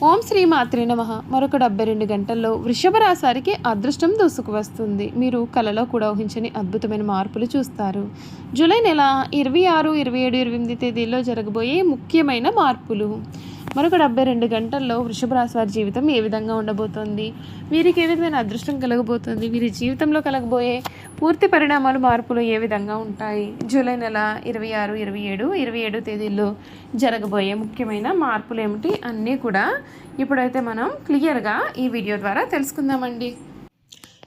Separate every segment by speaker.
Speaker 1: ఓం శ్రీ మాత్రే నమ. మరొక డెబ్బై రెండు గంటల్లో వృషభ రాశారికి అదృష్టం దూసుకువస్తుంది మీరు కలలో కూడా ఊహించని అద్భుతమైన మార్పులు చూస్తారు. జూలై నెల ఇరవై ఆరు ఇరవై ఏడు ఇరవై ఎనిమిది తేదీల్లో జరగబోయే ముఖ్యమైన మార్పులు. మరొక డెబ్బై రెండు గంటల్లో వృషభ రాశి వారి జీవితం ఏ విధంగా ఉండబోతోంది? వీరికి ఏ విధమైన అదృష్టం కలగబోతుంది? వీరి జీవితంలో కలగబోయే పూర్తి పరిణామాలు మార్పులు ఏ విధంగా ఉంటాయి? జూలై నెల ఇరవై ఆరు ఇరవై ఏడు ఇరవై ఏడు తేదీల్లో జరగబోయే ముఖ్యమైన మార్పులు ఏమిటి? అన్నీ కూడా ఇప్పుడైతే మనం క్లియర్గా ఈ వీడియో ద్వారా తెలుసుకుందామండి.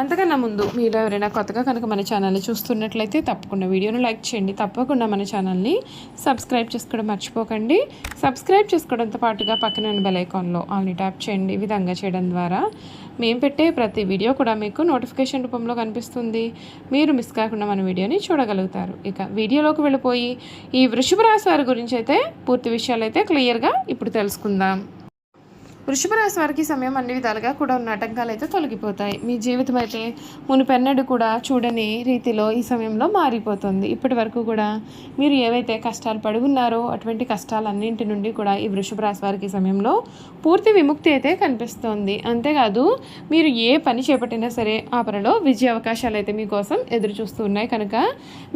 Speaker 1: అంతకన్నా ముందు మీరు ఎవరైనా కొత్తగా కనుక మన ఛానల్ని చూస్తున్నట్లయితే తప్పకుండా వీడియోను లైక్ చేయండి. తప్పకుండా మన ఛానల్ని సబ్స్క్రైబ్ చేసుకోవడం మర్చిపోకండి. సబ్స్క్రైబ్ చేసుకోవడంతో పాటుగా పక్కన ఉన్న బెల్ ఐకాన్లో ఆల్ని ట్యాప్ చేయండి. ఈ విధంగా చేయడం ద్వారా మేము పెట్టే ప్రతి వీడియో కూడా మీకు నోటిఫికేషన్ రూపంలో కనిపిస్తుంది. మీరు మిస్ కాకుండా మన వీడియోని చూడగలుగుతారు. ఇక వీడియోలోకి వెళ్ళిపోయి ఈ వృషభ రాశి వారి గురించి అయితే పూర్తి విషయాలు అయితే క్లియర్గా ఇప్పుడు తెలుసుకుందాం. వృషభ రాశి వారికి సమయం అన్ని విధాలుగా కూడా ఉన్న ఆటంకాలు అయితే తొలగిపోతాయి. మీ జీవితం అయితే మునిపెన్నడు కూడా చూడని రీతిలో ఈ సమయంలో మారిపోతుంది. ఇప్పటి వరకు కూడా మీరు ఏవైతే కష్టాలు పడి ఉన్నారో అటువంటి కష్టాలన్నింటి నుండి కూడా ఈ వృషభ రాశి వారికి సమయంలో పూర్తి విముక్తి అయితే కనిపిస్తోంది. అంతేకాదు మీరు ఏ పని చేపట్టినా సరే ఆ పనిలో విజయ అవకాశాలు అయితే మీకోసం ఎదురు చూస్తూ ఉన్నాయి. కనుక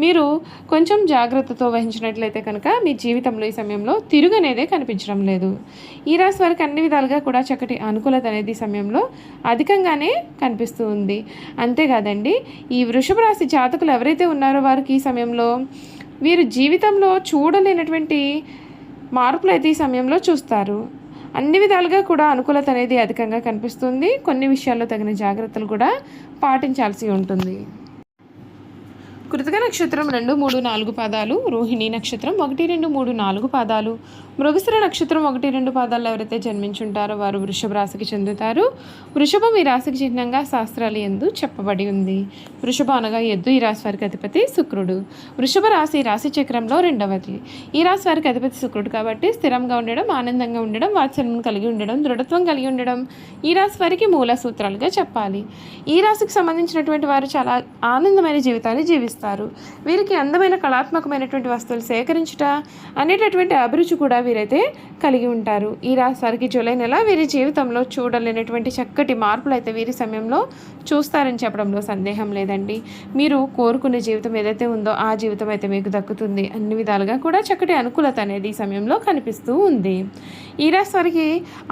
Speaker 1: మీరు కొంచెం జాగ్రత్తతో వహించినట్లయితే కనుక మీ జీవితంలో ఈ సమయంలో తిరుగు అనేదే కనిపించడం లేదు. ఈ రాశి వారికి అన్ని విధాలుగా కూడా చక్కటి అనుకూలత అనేది సమయంలో అధికంగానే కనిపిస్తూ ఉంది. అంతేకాదండి ఈ వృషభ రాశి జాతకులు ఎవరైతే ఉన్నారో వారికి ఈ సమయంలో వీరు జీవితంలో చూడలేనటువంటి మార్పులు అయితే ఈ సమయంలో చూస్తారు. అన్ని విధాలుగా కూడా అనుకూలత అనేది అధికంగా కనిపిస్తుంది. కొన్ని విషయాల్లో తగిన జాగ్రత్తలు కూడా పాటించాల్సి ఉంటుంది. కృతిక నక్షత్రం రెండు మూడు నాలుగు పాదాలు రోహిణి నక్షత్రం ఒకటి రెండు మూడు నాలుగు పాదాలు మృగశిర నక్షత్రం ఒకటి రెండు పాదాల్లో ఎవరైతే జన్మించుంటారో వారు వృషభ రాశికి చెందుతారు. వృషభం ఈ రాశికి చిహ్నంగా శాస్త్రాలు ఎందు చెప్పబడి ఉంది. వృషభ అనగా ఎద్దు ఈ రాశి వారికి అధిపతి శుక్రుడు. వృషభ రాశి రాశి చక్రంలో రెండవది. ఈ రాశి వారికి అధిపతి శుక్రుడు కాబట్టి స్థిరంగా ఉండడం ఆనందంగా ఉండడం వాత్సల్యం కలిగి ఉండడం దృఢత్వం కలిగి ఉండడం ఈ రాశి వారికి మూల సూత్రాలుగా చెప్పాలి. ఈ రాశికి సంబంధించినటువంటి వారు చాలా ఆనందమైన జీవితాన్ని జీవిస్తారు. వీరికి అందమైన కళాత్మకమైనటువంటి వస్తువులు సేకరించుట అనేటటువంటి అభిరుచి కూడా వీరైతే కలిగి ఉంటారు. ఈ రాశివారికి జూలై నెల వీరి జీవితంలో చూడలేనటువంటి చక్కటి మార్పులు అయితే వీరి సమయంలో చూస్తారని చెప్పడంలో సందేహం లేదండి. మీరు కోరుకునే జీవితం ఏదైతే ఉందో ఆ జీవితం అయితే మీకు దక్కుతుంది. అన్ని విధాలుగా కూడా చక్కటి అనుకూలత అనేది ఈ సమయంలో కనిపిస్తూ ఉంది. ఈ రాశి వారికి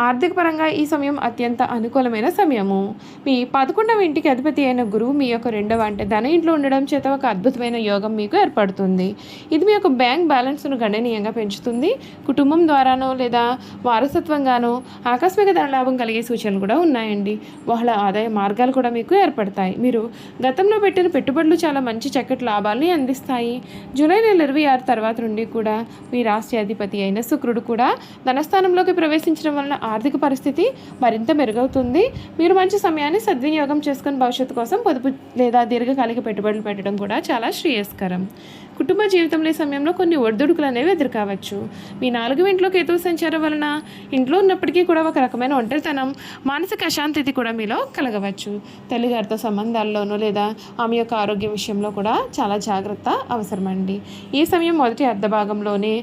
Speaker 1: ఆర్థిక పరంగా ఈ సమయం అత్యంత అనుకూలమైన సమయము. మీ పదకొండవ ఇంటికి అధిపతి అయిన గురువు మీ యొక్క రెండవ అంటే ధన ఇంట్లో ఉండడం చేత ఒక అద్భుతమైన యోగం మీకు ఏర్పడుతుంది. ఇది మీ యొక్క బ్యాంక్ బ్యాలెన్స్ను గణనీయంగా పెంచుతుంది. కుటుంబం కుటుంబం ద్వారానో లేదా వారసత్వంగానో ఆకస్మిక ధనలాభం కలిగే సూచనలు కూడా ఉన్నాయండి. బహుళ ఆదాయ మార్గాలు కూడా మీకు ఏర్పడతాయి. మీరు గతంలో పెట్టిన పెట్టుబడులు చాలా మంచి చక్కటి లాభాలని అందిస్తాయి. జూలై నెల ఇరవై ఆరు తర్వాత నుండి కూడా మీ రాష్ట్రాధిపతి అయిన శుక్రుడు కూడా ధనస్థానంలోకి ప్రవేశించడం వలన ఆర్థిక పరిస్థితి మరింత మెరుగవుతుంది. మీరు మంచి సమయాన్ని సద్వినియోగం చేసుకుని భవిష్యత్తు కోసం పొదుపు లేదా దీర్ఘకాలిక పెట్టుబడులు పెట్టడం కూడా చాలా శ్రేయస్కరం. కుటుంబ జీవితంలో ఈ సమయంలో కొన్ని ఒడిదుడుకులు అనేవి ఎదుర్కోవచ్చు. మీ నాలుగు ఇంట్లో కేతు సంచారం వలన ఇంట్లో ఉన్నప్పటికీ కూడా ఒక రకమైన ఒంటరితనం మానసిక అశాంతి కూడా మీలో కలగవచ్చు. తల్లిగారితో సంబంధాల్లోనూ లేదా ఆమె యొక్క ఆరోగ్యం విషయంలో కూడా చాలా జాగ్రత్త అవసరమండి. ఈ సమయం మొదటి అర్ధ భాగంలోనే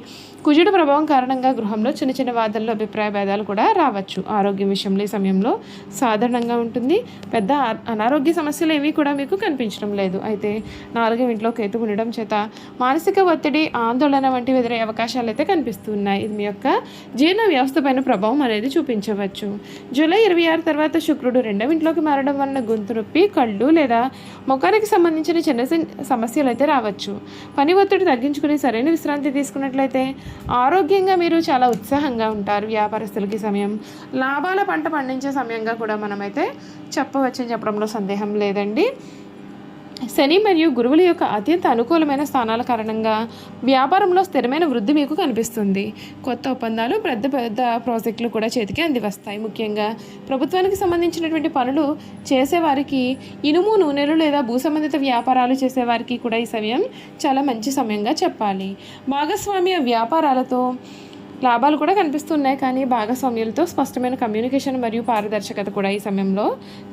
Speaker 1: కుజుడు ప్రభావం కారణంగా గృహంలో చిన్న చిన్న వాదనలు అభిప్రాయ భేదాలు కూడా రావచ్చు. ఆరోగ్యం విషయంలో ఈ సమయంలో సాధారణంగా ఉంటుంది. పెద్ద అనారోగ్య సమస్యలు ఏమీ కూడా మీకు కనిపించడం లేదు. అయితే నాలుగో ఇంట్లో కేతు ఉండడం చేత మానసిక ఒత్తిడి ఆందోళన వంటివి ఎదురయ్యే అవకాశాలు అయితే కనిపిస్తున్నాయి. ఇది మీ యొక్క జీర్ణ వ్యవస్థ పైన ప్రభావం అనేది చూపించవచ్చు. జూలై ఇరవై ఆరు తర్వాత శుక్రుడు రెండవ ఇంట్లోకి మారడం వలన గొంతు నొప్పి కళ్ళు లేదా ముఖానికి సంబంధించిన చిన్న చిన్న సమస్యలు అయితే రావచ్చు. పని ఒత్తిడి తగ్గించుకుని సరైన విశ్రాంతి తీసుకున్నట్లయితే ఆరోగ్యంగా మీరు చాలా ఉత్సాహంగా ఉంటారు వ్యాపారస్తులకి సమయం. లాభాల పంట పండించే సమయంగా కూడా మనమైతే చెప్పవచ్చని చెప్పడంలో సందేహం లేదండి. శని మరియు గురువుల యొక్క అత్యంత అనుకూలమైన స్థానాల కారణంగా వ్యాపారంలో స్థిరమైన వృద్ధి మీకు కనిపిస్తుంది. కొత్త ఒప్పందాలు పెద్ద పెద్ద ప్రాజెక్టులు కూడా చేతికి అంది వస్తాయి ముఖ్యంగా ప్రభుత్వానికి సంబంధించినటువంటి పనులు చేసేవారికి ఇనుము నూనెలు లేదా భూ సంబంధిత వ్యాపారాలు చేసేవారికి కూడా ఈ సమయం చాలా మంచి సమయంగా చెప్పాలి. భాగస్వామ్య వ్యాపారాలతో లాభాలు కూడా కనిపిస్తున్నాయి కానీ భాగస్వామ్యులతో స్పష్టమైన కమ్యూనికేషన్ మరియు పారదర్శకత కూడా ఈ సమయంలో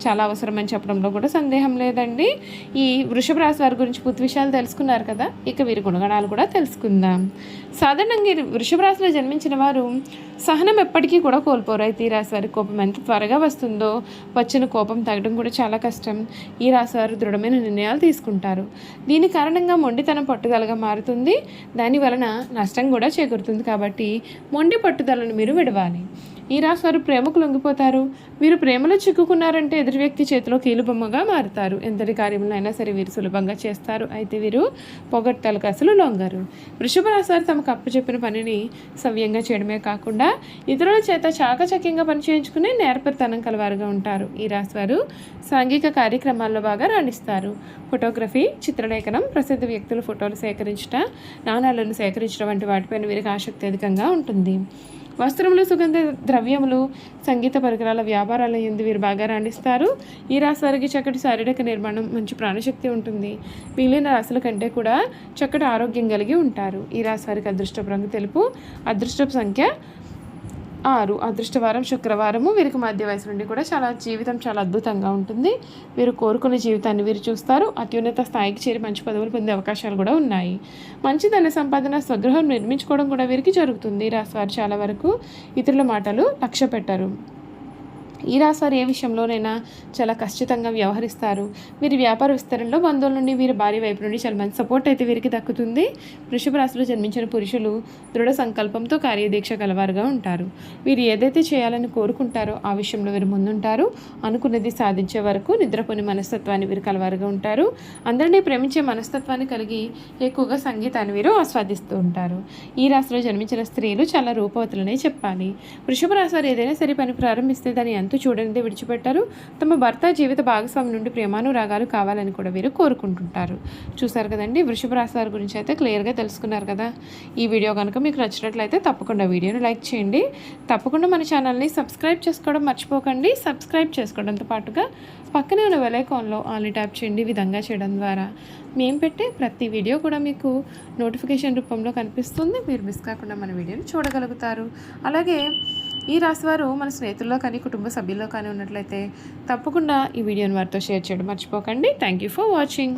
Speaker 1: చాలా అవసరమని చెప్పడంలో కూడా సందేహం లేదండి. ఈ వృషభ రాశి వారి గురించి పూర్తి విషయాలు తెలుసుకున్నారు కదా ఇక వీరి గుణగణాలు కూడా తెలుసుకుందాం. సాధారణంగా వృషభ రాశిలో జన్మించిన వారు సహనం ఎప్పటికీ కూడా కోల్పోరు. అయితే ఈ రాశి వారి కోపం ఎంత త్వరగా వస్తుందో వచ్చిన కోపం తగ్గడం కూడా చాలా కష్టం. ఈ రాశి వారు దృఢమైన నిర్ణయాలు తీసుకుంటారు. దీని కారణంగా మొండితనం పట్టుదలగా మారుతుంది. దాని వలన నష్టం కూడా చేకూరుతుంది. కాబట్టి మొండి పట్టుదలను మీరు విడవాలి. ఈ రాశి వారు ప్రేమకు లొంగిపోతారు. వీరు ప్రేమలో చిక్కుకున్నారంటే ఎదురు వ్యక్తి చేతిలో కీలుబొమ్మగా మారుతారు. ఎంతటి కార్యములైనా అయినా సరే వీరు సులభంగా చేస్తారు. అయితే వీరు పొగట్టలకు అసలు లొంగరు. వృషభ రాశి వారు తమకు అప్పచెప్పిన పనిని సవ్యంగా చేయడమే కాకుండా ఇతరుల చేత చాకచక్యంగా పనిచేయించుకునే నేర్పరితనం కలవారుగా ఉంటారు. ఈ రాశి వారు సాంఘిక కార్యక్రమాల్లో బాగా రాణిస్తారు. ఫోటోగ్రఫీ చిత్రలేఖనం ప్రసిద్ధ వ్యక్తుల ఫోటోలు సేకరించట నాణాలను సేకరించడం వంటి వాటిపైన వీరికి ఆసక్తి అధికంగా ఉంటుంది. వస్త్రములు సుగంధ ద్రవ్యములు సంగీత పరికరాల వ్యాపారాల ఎందు వీరు బాగా రాణిస్తారు. ఈ రాశి వారికి చక్కటి శారీరక నిర్మాణం మంచి ప్రాణశక్తి ఉంటుంది. మిగిలిన రాశుల కంటే కూడా చక్కటి ఆరోగ్యం కలిగి ఉంటారు. ఈ రాశి వారికి అదృష్టపు రంగు తెలుపు అదృష్టపు సంఖ్య ఆరు అదృష్టవారం శుక్రవారము. వీరికి మధ్య వయసు నుండి కూడా చాలా జీవితం చాలా అద్భుతంగా ఉంటుంది. వీరు కోరుకునే జీవితాన్ని వీరు చూస్తారు. అత్యున్నత స్థాయికి చేరి మంచి పదవులు పొందే అవకాశాలు కూడా ఉన్నాయి. మంచి ధన సంపాదన స్వగృహం నిర్మించుకోవడం కూడా వీరికి జరుగుతుంది. ఈ చాలా వరకు ఇతరుల మాటలు లక్ష్య పెట్టారు ఈ రాశివారు ఏ విషయంలోనైనా చాలా ఖచ్చితంగా వ్యవహరిస్తారు. వీరి వ్యాపార విస్తరణలో బంధువుల నుండి వీరి భార్య వైపు నుండి చాలా మంచి సపోర్ట్ అయితే వీరికి దక్కుతుంది. వృషభ రాశిలో జన్మించిన పురుషులు దృఢ సంకల్పంతో కార్యదీక్ష కలవారుగా ఉంటారు. వీరు ఏదైతే చేయాలని కోరుకుంటారో ఆ విషయంలో వీరు ముందుంటారు. అనుకున్నది సాధించే వరకు నిద్రపోని మనస్తత్వాన్ని వీరు కలవారుగా ఉంటారు. అందరినీ ప్రేమించే మనస్తత్వాన్ని కలిగి ఎక్కువగా సంగీతాన్ని వీరు ఆస్వాదిస్తూ ఉంటారు. ఈ రాశిలో జన్మించిన స్త్రీలు చాలా రూపవతులనే చెప్పాలి. వృషభ రాశి వారు ఏదైనా సరే పని ప్రారంభిస్తే దాని ఎంత చూడనిదే విడిచిపెట్టారు. తమ భర్త జీవిత భాగస్వామి నుండి ప్రేమానురాగాలు కావాలని కూడా వీరు కోరుకుంటుంటారు. చూసారు కదండి? వృషభ రాశి వారి గురించి అయితే క్లియర్గా తెలుసుకున్నారు కదా? ఈ వీడియో కనుక మీకు నచ్చినట్లయితే తప్పకుండా వీడియోని లైక్ చేయండి. తప్పకుండా మన ఛానల్ని సబ్స్క్రైబ్ చేసుకోవడం మర్చిపోకండి. సబ్స్క్రైబ్ చేసుకోవడంతో పాటుగా పక్కనే ఉన్న వెలైకాన్లో ఆన్లీ ట్యాప్ చేయండి విధంగా చేయడం ద్వారా. మేము పెట్టే ప్రతి వీడియో కూడా మీకు నోటిఫికేషన్ రూపంలో కనిపిస్తుంది. మీరు మిస్ కాకుండా మన వీడియోని చూడగలుగుతారు. అలాగే ఈ రాశివారు మన స్నేహితుల్లో కానీ కుటుంబ సభ్యుల్లో కానీ ఉన్నట్లయితే తప్పకుండా ఈ వీడియోని వారితో షేర్ చేయడం మర్చిపోకండి. Thank you for watching